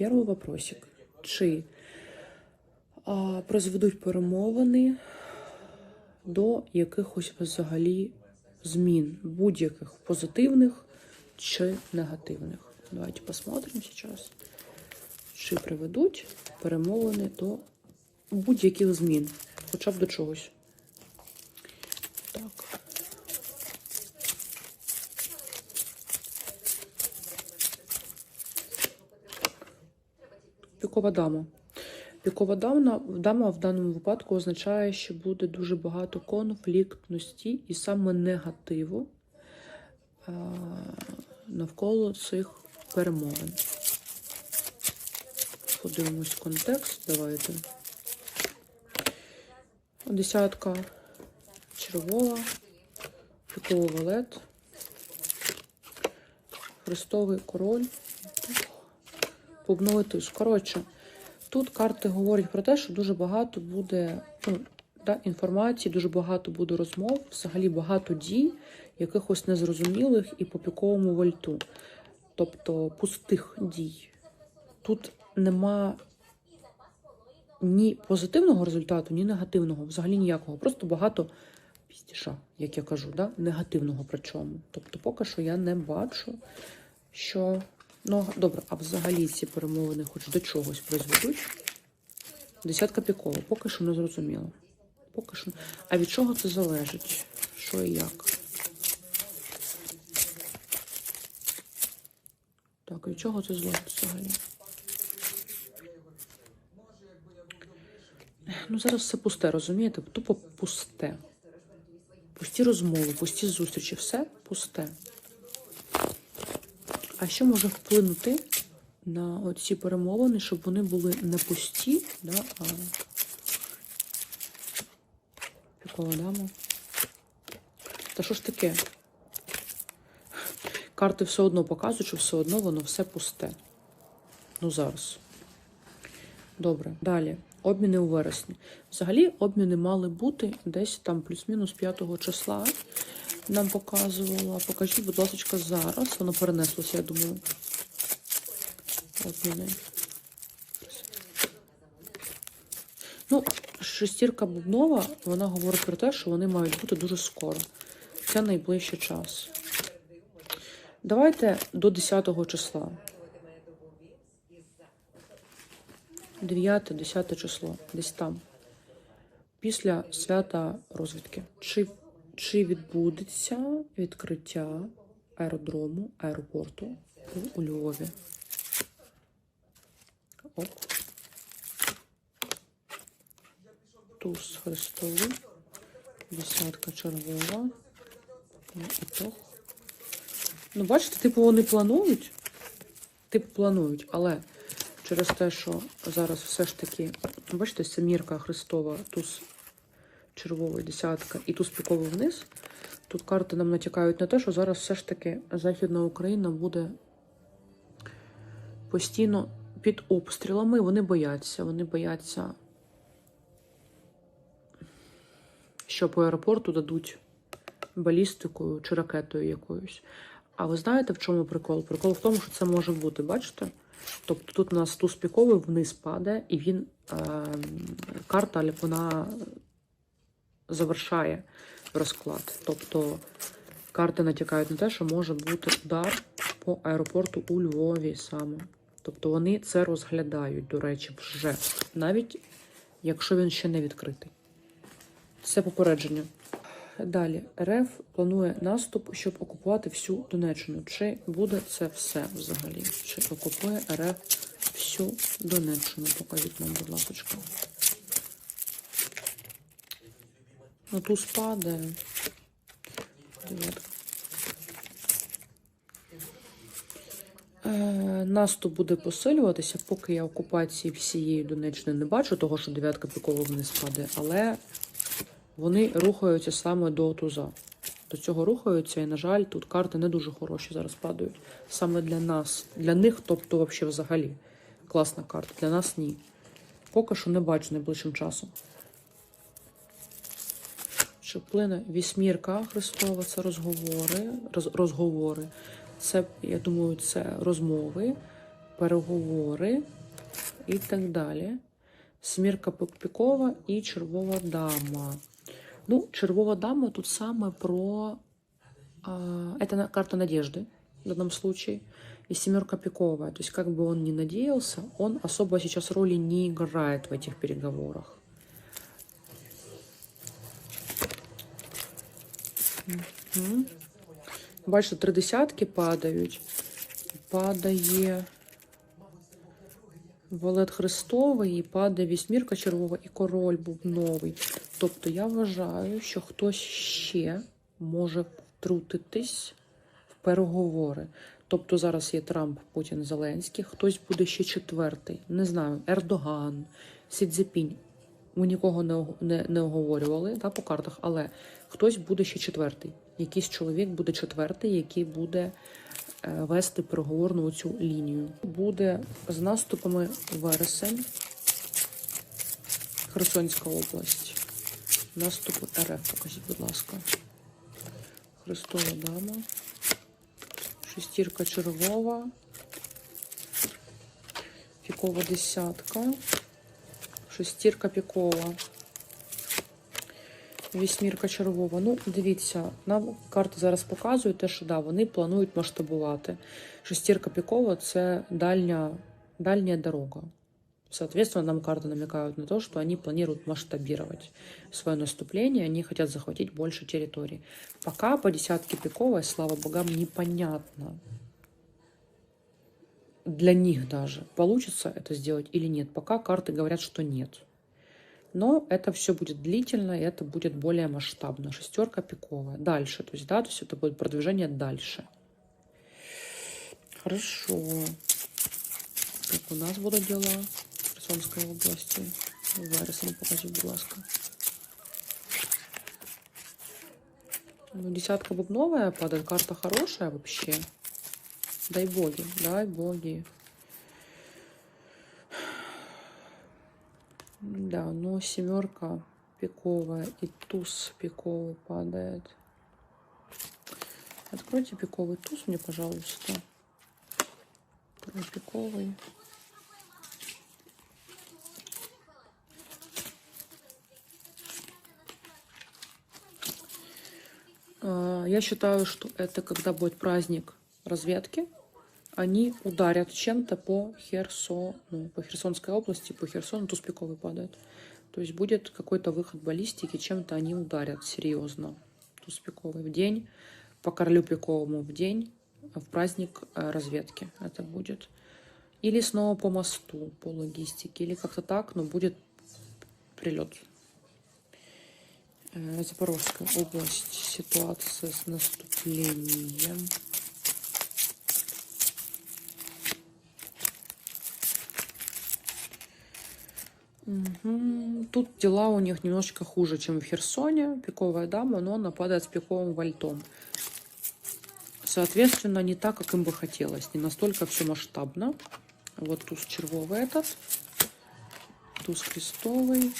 Перший вопросик. Чи а, призведуть перемовини до якихось взагалі змін, будь-яких позитивних чи негативних? Давайте посмотрим сейчас. Чи приведуть перемовини до будь-яких змін, хоча б до чогось. Пікова дама. Пікова дама, дама в даному випадку означає, що буде дуже багато конфліктності і саме негативу а, навколо цих перемовин. Подивимось контекст. Давайте. Десятка червова, піковий валет, хрестовий король, бубновий туз. Коротше, тут карти говорять про те, що дуже багато буде ну, да, інформації, дуже багато буде розмов, взагалі багато дій, якихось незрозумілих і по піковому вольту. Тобто пустих дій. Тут нема ні позитивного результату, ні негативного, взагалі ніякого. Просто багато пістіша, як я кажу, да? негативного причому. Тобто, поки що я не бачу, що. Ну, добре, а взагалі ці перемовини хоч до чогось призведуть. Десятка пікова, поки що не зрозуміло. Поки що. А від чого це залежить? Що і як? Так, від чого це залежить взагалі? Ну, зараз все пусте, розумієте? Тупо пусте. Пусті розмови, пусті зустрічі, все пусте. А що може вплинути на ці перемовини, щоб вони були не пусті, да, а пікова дама? Та що ж таке? Карти все одно показують, що все одно воно все пусте. Ну, зараз. Добре, далі. Обміни у вересні. Взагалі, обміни мали бути десь там плюс-мінус 5 числа. Нам показувала. Покажіть, будь ласка, зараз. Воно перенеслося, я думаю. Обміни. Ну, шестірка бубнова, вона говорить про те, що вони мають бути дуже скоро. Це найближчий час. Давайте до 10 числа. 9-10 число, десь там. Після свята розвідки. Чи, чи відбудеться відкриття аеродрому, аеропорту у Львові? Оп. Туз хрестовий, десятка червова. Ну, ітог. Ну, бачите, типу вони планують. Типу планують, але через те, що зараз все ж таки, бачите, семірка Христова, туз червовий, десятка і туз піковий вниз. Тут карти нам натякають на те, що зараз все ж таки Західна Україна буде постійно під обстрілами. Вони бояться, вони бояться, що по аеропорту дадуть балістикою чи ракетою якоюсь. А ви знаєте, в чому прикол? Прикол в тому, що це може бути, бачите? Тобто тут у нас туз піковий вниз падає, і він е, карта вона завершає розклад. Тобто карти натякають на те, що може бути удар по аеропорту у Львові саме. Тобто вони це розглядають, до речі, вже. Навіть якщо він ще не відкритий. Це попередження. Далі РФ планує наступ, щоб окупувати всю Донеччину. Чи буде це все взагалі? Чи окупує РФ всю Донеччину? Покажіть нам, будь ласка. Ну тут спадає. Дев'ятка. Е, Наступ буде посилюватися, поки я окупації всієї Донеччини не бачу, того, що дев'ятка піково вниз падає, але вони рухаються саме до туза. До цього рухаються, і, на жаль, тут карти не дуже хороші зараз падають. Саме для нас. Для них, тобто, взагалі. Класна карта. Для нас ні. Поки що не бачу найближчим часом. Що вплине вісьмірка Христова, це розговори. Роз, розговори. Це, я думаю, це розмови. переговори і так далі. Смірка Пікова і червова дама. Ну, червова дама тут саме про... А, это на- карта надежды в данном случае. И семерка пиковая. То есть, как бы он ни надеялся, он особо сейчас роли не играет в этих переговорах. Мгм. Бачите, три десятки падають. Падає Валет Христовий, і падає вісьмірка червова і король бубновий. Тобто я вважаю, що хтось ще може втрутитись в переговори. Тобто зараз є Трамп, Путін, Зеленський, хтось буде ще четвертий. Не знаю, Ердоган, Сідзепінь. Ми нікого не, не, не оговорювали та, по картах, але хтось буде ще четвертий. Якийсь чоловік буде четвертий, який буде е, вести переговорну цю лінію. Буде з наступами вересень, Херсонська область. Наступи РФ, покажіть, будь ласка. Христова дама. Шестірка червова. Пікова десятка. Шестірка пікова. Вісьмірка червова. Ну, дивіться, нам карти зараз показують те, що да, вони планують масштабувати. Шестірка пікова це дальня, дальня дорога. Соответственно, нам карты намекают на то, что они планируют масштабировать свое наступление, они хотят захватить больше территорий. Пока по десятке пиковой, слава богам, непонятно для них даже, получится это сделать или нет. Пока карты говорят, что нет. Но это все будет длительно, и это будет более масштабно. Шестерка пиковая. Дальше, то есть, да, то есть это будет продвижение дальше. Хорошо. Как у нас будут дела в Херсонской области? Вересень, покажіть, будь ласка. Ну, десятка бубновая падает, карта хорошая вообще. Дай боги, дай боги. Да, но семерка пиковая и туз пиковый падает. Откройте пиковый туз мне, пожалуйста. Второй пиковый. А, Я считаю, что это когда будет праздник разведки, они ударят чем-то по Херсону, по Херсонской области, по Херсону туз пиковый падает. То есть будет какой-то выход баллистики, чем-то они ударят серьезно. Туз пиковый в день, по королю пиковому в день, в праздник э, разведки это будет. Или снова по мосту, по логистике, или как-то так, но будет прилет. Э, Запорожская область, ситуация с наступлением. Тут дела у них немножечко хуже, чем в Херсоне. Пиковая дама, но она падает с пиковым вальтом. Соответственно, не так, как им бы хотелось. Не настолько все масштабно. Вот туз червовый этот. Туз крестовый.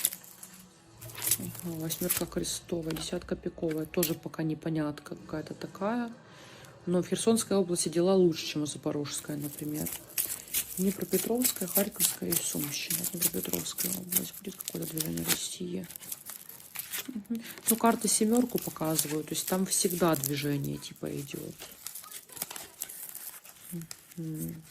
Восьмерка крестовая, десятка пиковая. Тоже пока непонятка какая-то такая. Но в Херсонской области дела лучше, чем в Запорожской, например. Днепропетровская, Харьковская и Сумщина. Днепропетровская область. Будет какое-то движение России. Ну, карты семерку показывают. То есть там всегда движение типа идет. Мгм.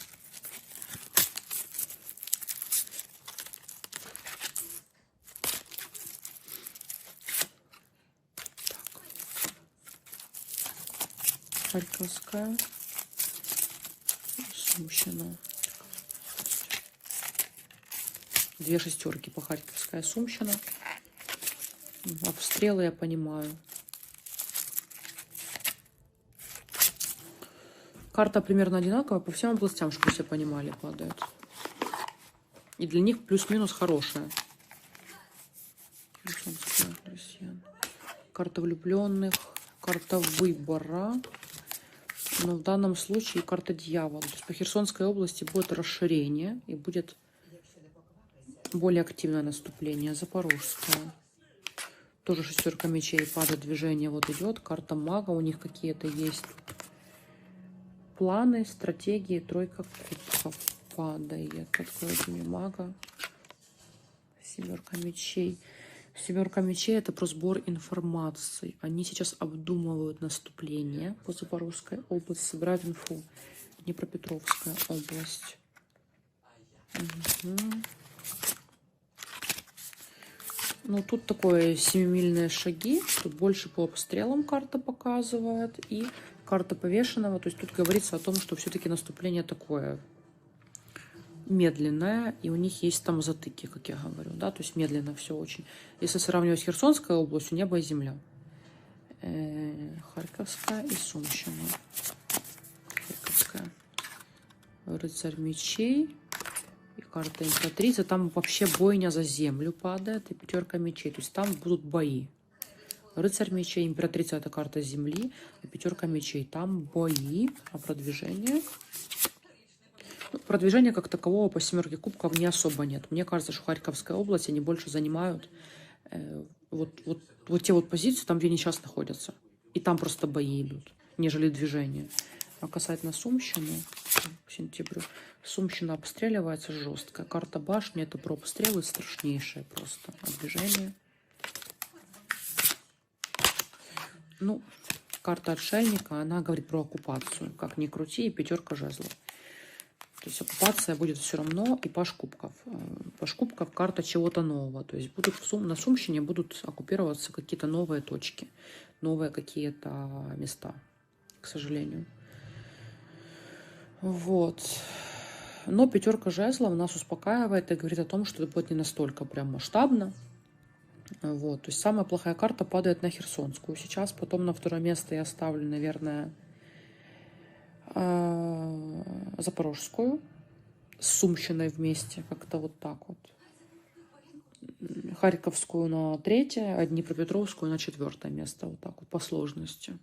Харьковская. Сумщина. Две шестерки по Харьковская Сумщина. Обстрелы я понимаю. Карта примерно одинаковая по всем областям, чтобы все понимали, падает. И для них плюс-минус хорошая. Карта влюбленных, карта выбора. Но в данном случае карта дьявола. То есть по Херсонской области будет расширение и будет более активное наступление. Запорожская. Тоже шестерка мечей падает, движение вот идет. Карта мага у них какие-то есть. Планы, стратегии, тройка кубков падает. Откройте мага. Семерка мечей. Семерка мечей это про сбор информации. Они сейчас обдумывают наступление по Запорожской области, собирают инфу. Днепропетровская область. Мгм. Ну, тут такое семимильные шаги. Тут больше по обстрелам карта показывает. И карта повешенного. То есть тут говорится о том, что все-таки наступление такое медленное, и у них есть там затыки, как я говорю, да, то есть медленно все очень. Если сравнивать с Херсонской областью, небо и земля. Э, Харьковская и Сумщина. Харьковская. Рыцарь мечей карта императрица. Там вообще бойня за землю падает и пятерка мечей. То есть там будут бои. Рыцарь мечей, императрица это карта земли, и пятерка мечей. Там бои, а продвижение. Ну, Продвижения как такового по семерке кубков не особо нет. Мне кажется, что Харьковская область, они больше занимают э, вот, вот, вот те вот позиции, там, где они сейчас находятся. И там просто бои идут, нежели движение. А касательно Сумщины, к сентябрю, Сумщина обстреливается жестко. Карта башни, это про обстрелы страшнейшие просто. Движение... Ну, карта отшельника, она говорит про оккупацию. Как ни крути, и пятерка жезлов. То есть оккупация будет все равно, и паш кубков. Э, Паш кубков карта чего-то нового. То есть будут в Сум, на Сумщине будут оккупироваться какие-то новые точки, новые какие-то места, к сожалению. Вот. Но пятерка жезлов нас успокаивает и говорит о том, что это будет не настолько прям масштабно. Вот. То есть самая плохая карта падает на Херсонскую сейчас. Потом на второе место я ставлю, наверное, а, Запорожскую с Сумщиной вместе, как-то вот так вот. Харьковскую на третье, а Днепропетровскую на четвертое место, вот так вот, по сложности.